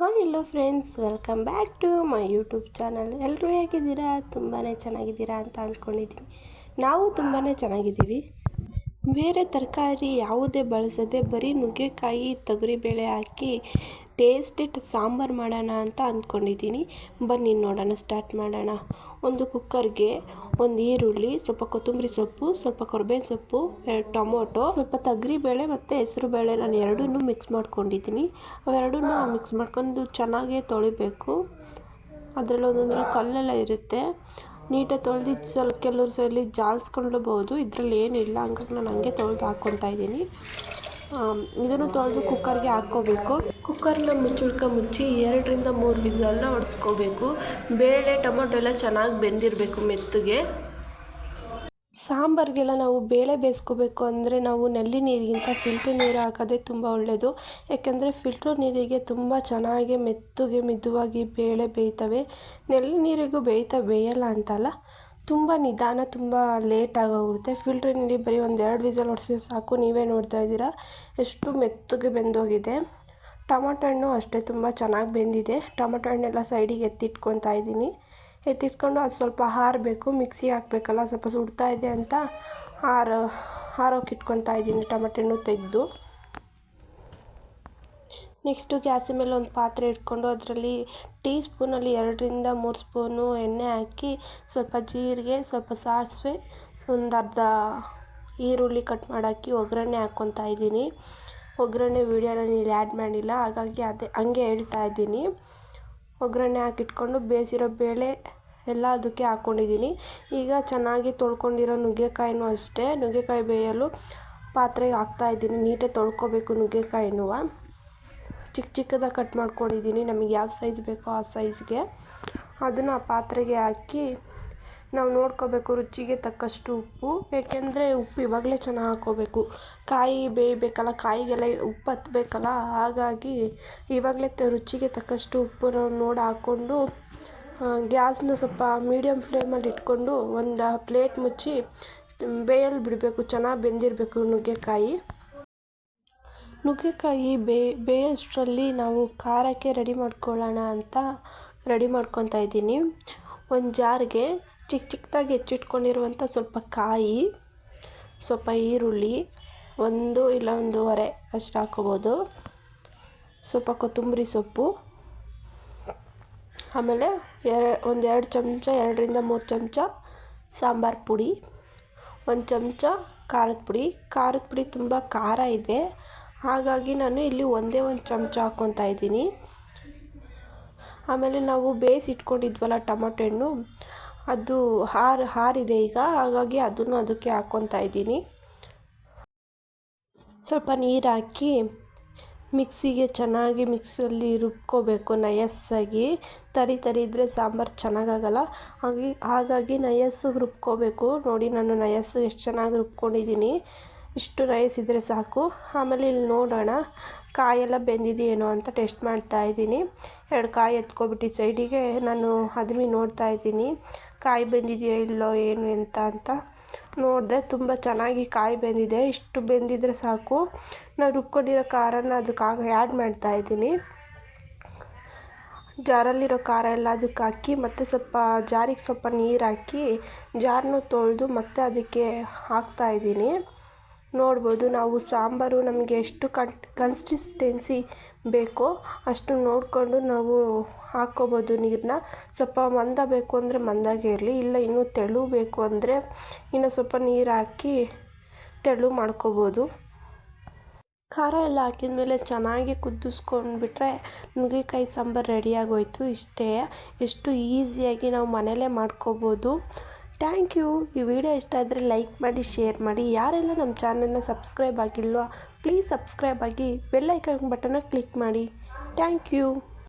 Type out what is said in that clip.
Hi hello friends welcome back to my YouTube channel ಎಲ್ಲರೂ ಹೇಗಿದ್ದೀರಾ? ತುಂಬಾ ಚೆನ್ನಾಗಿದ್ದೀರಾ ಅಂತ ಅಂದ್ಕೊಂಡಿದ್ದೀನಿ ನಾವು ತುಂಬಾ ಚೆನ್ನಾಗಿದ್ದೀವಿ. ಬೇರೆ ತರಕಾರಿ ಯಾವುದೇ ಬಳಸದೆ ಬರೀ ನುಗ್ಗೆಕಾಯಿ, ತೊಗರಿಬೇಳೆ ಹಾಕಿ ಟೇಸ್ಟಿ ಸಾಂಬಾರು ಮಾಡೋಣ ಅಂತ ಅಂದ್ಕೊಂಡಿದ್ದೀನಿ. ಬನ್ನಿ ನೋಡೋಣ, ಸ್ಟಾರ್ಟ್ ಮಾಡೋಣ. ಒಂದು ಕುಕ್ಕರ್ಗೆ ಒಂದು ಈರುಳ್ಳಿ, ಸ್ವಲ್ಪ ಕೊತ್ತಂಬರಿ ಸೊಪ್ಪು, ಸ್ವಲ್ಪ ಕೊರ್ಬೇವಿನ ಸೊಪ್ಪು, ಎರಡು ಟೊಮೊಟೊ, ಸ್ವಲ್ಪ ತೊಗರಿಬೇಳೆ ಮತ್ತು ಹೆಸರು ಬೇಳೆ ನಾನು ಎರಡನ್ನೂ ಮಿಕ್ಸ್ ಮಾಡ್ಕೊಂಡಿದ್ದೀನಿ. ಅವೆರಡನ್ನೂ ಮಿಕ್ಸ್ ಮಾಡ್ಕೊಂಡು ಚೆನ್ನಾಗೇ ತೊಳಿಬೇಕು. ಅದರಲ್ಲಿ ಒಂದೊಂದು ಕಲ್ಲೆಲ್ಲ ಇರುತ್ತೆ. ನೀಟಾಗಿ ತೊಳೆದು ಸ್ವಲ್ಪ ಕೆಲವ್ರು ಸಲ ಜಾಲ್ಸ್ಕೊಳ್ಳಬಹುದು ಇದರಲ್ಲಿ ಏನಿಲ್ಲ, ಹಂಗಾಗಿ ನಾನು ಹಂಗೆ ತೊಳೆದು ಹಾಕ್ಕೊತಾ ಇದ್ದೀನಿ. ಇದನ್ನು ತೊಳೆದು ಕುಕ್ಕರ್ಗೆ ಹಾಕ್ಕೋಬೇಕು. ಕುಕ್ಕರ್ನ ಮುಚ್ಚುಳ್ಕ ಮುಚ್ಚಿ ಎರಡರಿಂದ ಮೂರು ವಿಸಲ್ನ ಹೊಡೆಸ್ಕೋಬೇಕು ಬೇಳೆ, ಟೊಮೊಟೊ ಎಲ್ಲ ಚೆನ್ನಾಗಿ ಬೆಂದಿರಬೇಕು ಮೆತ್ತಗೆ. ಸಾಂಬಾರಿಗೆಲ್ಲ ನಾವು ಬೇಳೆ ಬೇಯಿಸ್ಕೋಬೇಕು ಅಂದರೆ ನಾವು ನಲ್ಲಿ ನೀರಿಗಿಂತ ಫಿಲ್ಟ್ರ್ ನೀರು ಹಾಕೋದೇ ತುಂಬ ಒಳ್ಳೆಯದು ಯಾಕೆಂದರೆ ಫಿಲ್ಟ್ರ್ ನೀರಿಗೆ ತುಂಬ ಚೆನ್ನಾಗಿ ಮೆತ್ತಗೆ ಮಿದುವಾಗಿ ಬೇಳೆ ಬೇಯ್ತವೆ. ನೆಲ್ಲಿ ನೀರಿಗೂ ಬೇಯ್ತಾ ಬೇಯಲ್ಲ ಅಂತಲ್ಲ. ತುಂಬ ನಿಧಾನ, ತುಂಬ ಲೇಟಾಗಿ ಹೋಗುತ್ತೆ ಫಿಲ್ಟ್ರ್ ನೀರು ಬರೀ ಒಂದು ಎರಡು ವಿಸಲ್ ಹೊಡ್ಸಿದ್ರೆ ಸಾಕು, ನೀವೇ ನೋಡ್ತಾ ಇದ್ದೀರಾ? ಎಷ್ಟು ಮೆತ್ತಗೆ ಬೆಂದೋಗಿದೆ. ಟೊಮೊಟೊ ಹಣ್ಣು ಅಷ್ಟೇ, ತುಂಬ ಚೆನ್ನಾಗಿ ಬೆಂದಿದೆ. ಟೊಮೊಟೊ ಹಣ್ಣೆಲ್ಲ ಸೈಡಿಗೆ ಎತ್ತಿಟ್ಕೊತಾ ಇದ್ದೀನಿ. ಎತ್ತಿಟ್ಕೊಂಡು ಅದು ಸ್ವಲ್ಪ ಹಾರಬೇಕು ಮಿಕ್ಸಿ ಹಾಕಬೇಕಲ್ಲ, ಸ್ವಲ್ಪ ಸುಡ್ತಾ ಇದೆ ಅಂತ ಹಾರ ಹಾರೋಕೆ ಇಟ್ಕೊತಾ ಇದ್ದೀನಿ ಟೊಮೊಟೊ ಹಣ್ಣು ತೆಗೆದು. ನೆಕ್ಸ್ಟು ಗ್ಯಾಸಿನ ಮೇಲೆ ಒಂದು ಪಾತ್ರೆ ಇಟ್ಕೊಂಡು ಅದರಲ್ಲಿ ಟೀ ಸ್ಪೂನಲ್ಲಿ ಎರಡರಿಂದ ಮೂರು ಸ್ಪೂನು ಎಣ್ಣೆ ಹಾಕಿ ಸ್ವಲ್ಪ ಜೀರಿಗೆ, ಸ್ವಲ್ಪ ಸಾಸಿವೆ, ಒಂದು ಅರ್ಧ ಈರುಳ್ಳಿ ಕಟ್ ಮಾಡಾಕಿ ಒಗ್ಗರಣೆ ಹಾಕ್ಕೊತಾ ಇದ್ದೀನಿ. ಒಗ್ಗರಣೆ ವೀಡಿಯೋ ನಾನು ಇಲ್ಲಿ ಆ್ಯಡ್ ಮಾಡಿಲ್ಲ, ಹಾಗಾಗಿ ಅದೇ ಹಂಗೆ ಹೇಳ್ತಾ ಇದ್ದೀನಿ. ಒಗ್ಗರಣೆ ಹಾಕಿಟ್ಕೊಂಡು ಬೇಯಿಸಿರೋ ಬೇಳೆ ಎಲ್ಲ ಅದಕ್ಕೆ ಹಾಕ್ಕೊಂಡಿದ್ದೀನಿ ಈಗ ಚೆನ್ನಾಗಿ ತೊಳ್ಕೊಂಡಿರೋ ನುಗ್ಗೆಕಾಯಿನೂ ಅಷ್ಟೇ. ನುಗ್ಗೆಕಾಯಿ ಬೇಯಲು ಪಾತ್ರೆಗೆ ಹಾಕ್ತಾಯಿದ್ದೀನಿ ನೀಟಾಗಿ ತೊಳ್ಕೊಬೇಕು ನುಗ್ಗೆಕಾಯಿನೂ ಚಿಕ್ಕ ಚಿಕ್ಕದಾಗಿ ಕಟ್ ಮಾಡ್ಕೊಂಡಿದ್ದೀನಿ. ನಮಗೆ ಯಾವ ಸೈಜ್ ಬೇಕೋ ಆ ಸೈಜ್ಗೆ ಅದನ್ನು ಆ ಪಾತ್ರೆಗೆ ಹಾಕಿ ನಾವು ನೋಡ್ಕೋಬೇಕು ರುಚಿಗೆ ತಕ್ಕಷ್ಟು ಉಪ್ಪು. ಏಕೆಂದರೆ ಉಪ್ಪು ಇವಾಗಲೇ ಚೆನ್ನಾಗಿ ಹಾಕ್ಕೋಬೇಕು. ಕಾಯಿ ಬೇಯಬೇಕಲ್ಲ, ಕಾಯಿಗೆಲ್ಲ ಉಪ್ಪು ಹತ್ತಬೇಕಲ್ಲ ಹಾಗಾಗಿ ಇವಾಗಲೇ ರುಚಿಗೆ ತಕ್ಕಷ್ಟು ಉಪ್ಪು ನಾವು ನೋಡಿ ಹಾಕ್ಕೊಂಡು ಗ್ಯಾಸ್ನ ಸ್ವಲ್ಪ ಮೀಡಿಯಮ್ ಫ್ಲೇಮಲ್ಲಿ ಇಟ್ಕೊಂಡು ಒಂದು ಪ್ಲೇಟ್ ಮುಚ್ಚಿ ಬೇಯಲು ಬಿಡಬೇಕು, ಚೆನ್ನಾಗಿ ಬೆಂದಿರಬೇಕು ನುಗ್ಗೆಕಾಯಿ. ನುಗ್ಗೆಕಾಯಿ ಬೇಯೋಷ್ಟರಲ್ಲಿ ನಾವು ಖಾರಕ್ಕೆ ರೆಡಿ ಮಾಡ್ಕೊಳ್ಳೋಣ ಅಂತ ರೆಡಿ ಮಾಡ್ಕೊತಾ ಇದ್ದೀನಿ. ಒಂದು ಜಾರ್ಗೆ ಚಿಕ್ಕ ಚಿಕ್ಕದಾಗಿ ಹೆಚ್ಚಿಟ್ಕೊಂಡಿರುವಂಥ ಸ್ವಲ್ಪ ಕಾಯಿ, ಸ್ವಲ್ಪ ಈರುಳ್ಳಿ, ಒಂದು ಇಲ್ಲ ಒಂದೂವರೆ ಅಷ್ಟು ಹಾಕ್ಕೋಬೋದು. ಸ್ವಲ್ಪ ಕೊತ್ತಂಬರಿ ಸೊಪ್ಪು, ಆಮೇಲೆ ಎರ, ಒಂದು ಎರಡು ಚಮಚ, ಎರಡರಿಂದ ಮೂರು ಚಮಚ ಸಾಂಬಾರು ಪುಡಿ, ಒಂದು ಚಮಚ ಖಾರದ ಪುಡಿ. ಖಾರದ ಪುಡಿ ತುಂಬ ಖಾರ ಇದೆ. ಹಾಗಾಗಿ ನಾನು ಇಲ್ಲಿ ಒಂದೇ ಒಂದು ಚಮಚ ಹಾಕ್ಕೊತಾ ಇದ್ದೀನಿ. ಆಮೇಲೆ ನಾವು ಬೇಯಿಸಿ ಇಟ್ಕೊಂಡಿದ್ವಲ್ಲ ಟೊಮೊಟೊ ಹಣ್ಣು, ಅದು ಹಾರು, ಹಾರಿದೆ ಈಗ. ಹಾಗಾಗಿ ಅದನ್ನು ಅದಕ್ಕೆ ಹಾಕ್ಕೊತಾ ಇದ್ದೀನಿ. ಸ್ವಲ್ಪ ನೀರು ಹಾಕಿ ಮಿಕ್ಸಿಗೆ ಚೆನ್ನಾಗಿ ಮಿಕ್ಸಲ್ಲಿ ರುಬ್ಕೋಬೇಕು ನಯಸ್ಸಾಗಿ ತರಿ ತರಿ ಇದ್ದರೆ ಸಾಂಬಾರು ಚೆನ್ನಾಗಾಗಲ್ಲ. ಹಾಗೆ, ಹಾಗಾಗಿ ನಯಸ್ಸು ರುಬ್ಕೋಬೇಕು. ನೋಡಿ ನಾನು ನಯಸ್ಸು ಎಷ್ಟು ಚೆನ್ನಾಗಿ ರುಬ್ಕೊಂಡಿದ್ದೀನಿ. ಇಷ್ಟು ರೈಸ್ ಇದ್ದರೆ ಸಾಕು. ಆಮೇಲೆ ಇಲ್ಲಿ ನೋಡೋಣ, ಕಾಯೆಲ್ಲ ಬೆಂದಿದೆಯೇನೋ ಅಂತ ಟೆಸ್ಟ್ ಮಾಡ್ತಾ ಇದ್ದೀನಿ. ಎರಡು ಕಾಯಿ ಎತ್ಕೊಬಿಟ್ಟು ಸೈಡಿಗೆ ನಾನು ಅದ್ಮಿ ನೋಡ್ತಾ ಇದ್ದೀನಿ. ಕಾಯಿ ಬೆಂದಿದೆಯೋ ಇಲ್ಲೋ ಏನು ಎಂತ ಅಂತ ನೋಡಿದೆ. ತುಂಬ ಚೆನ್ನಾಗಿ ಕಾಯಿ ಬೆಂದಿದೆ. ಇಷ್ಟು ಬೆಂದಿದ್ರೆ ಸಾಕು. ನಾನು ರುಬ್ಕೊಂಡಿರೋ ಖಾರನ ಅದಕ್ಕೆ ಆ್ಯಡ್ ಮಾಡ್ತಾ ಇದ್ದೀನಿ. ಜಾರಲ್ಲಿರೋ ಖಾರ ಎಲ್ಲ ಅದಕ್ಕೆ ಹಾಕಿ, ಮತ್ತು ಸ್ವಲ್ಪ ಜಾರಿಗೆ ಸ್ವಲ್ಪ ನೀರು ಹಾಕಿ ಜಾರನ್ನು ತೊಳೆದು ಮತ್ತೆ ಅದಕ್ಕೆ ಹಾಕ್ತಾಯಿದ್ದೀನಿ ನೋಡ್ಬೋದು. ನಾವು ಸಾಂಬಾರು ನಮಗೆ ಎಷ್ಟು ಕನ್ ಕನ್ಸಿಸ್ಟೆನ್ಸಿ ಬೇಕೋ ಅಷ್ಟು ನೋಡಿಕೊಂಡು ನಾವು ಹಾಕ್ಕೋಬೋದು ನೀರನ್ನ ಸ್ವಲ್ಪ ಮಂದ ಬೇಕು ಅಂದರೆ ಮಂದಾಗೆ ಇರಲಿ, ಇಲ್ಲ ಇನ್ನೂ ತೆಳು ಬೇಕು ಅಂದರೆ ಇನ್ನೂ ಸ್ವಲ್ಪ ನೀರು ಹಾಕಿ ತೆಳು ಮಾಡ್ಕೋಬೋದು. ಖಾರ ಎಲ್ಲ ಹಾಕಿದ ಮೇಲೆ ಚೆನ್ನಾಗಿ ಕುದಿಸ್ಕೊಂಡ್ಬಿಟ್ರೆ ನುಗ್ಗೆಕಾಯಿ ಸಾಂಬಾರು ರೆಡಿಯಾಗೋಯ್ತು ಇಷ್ಟೇ. ಎಷ್ಟು ಈಸಿಯಾಗಿ ನಾವು ಮನೇಲೇ ಮಾಡ್ಕೋಬೋದು. Thank you. ಈ ವಿಡಿಯೋ ಇಷ್ಟ ಆದರೆ ಲೈಕ್ ಮಾಡಿ, ಶೇರ್ ಮಾಡಿ. ಯಾರೆಲ್ಲ ನಮ್ಮ ಚಾನಲ್ನ ಸಬ್ಸ್ಕ್ರೈಬ್ ಆಗಿಲ್ವೋ, ಪ್ಲೀಸ್ ಸಬ್ಸ್ಕ್ರೈಬ್ ಆಗಿ ಬೆಲ್ಲೈಕನ್ ಬಟನ್ನ ಕ್ಲಿಕ್ ಮಾಡಿ. Thank you.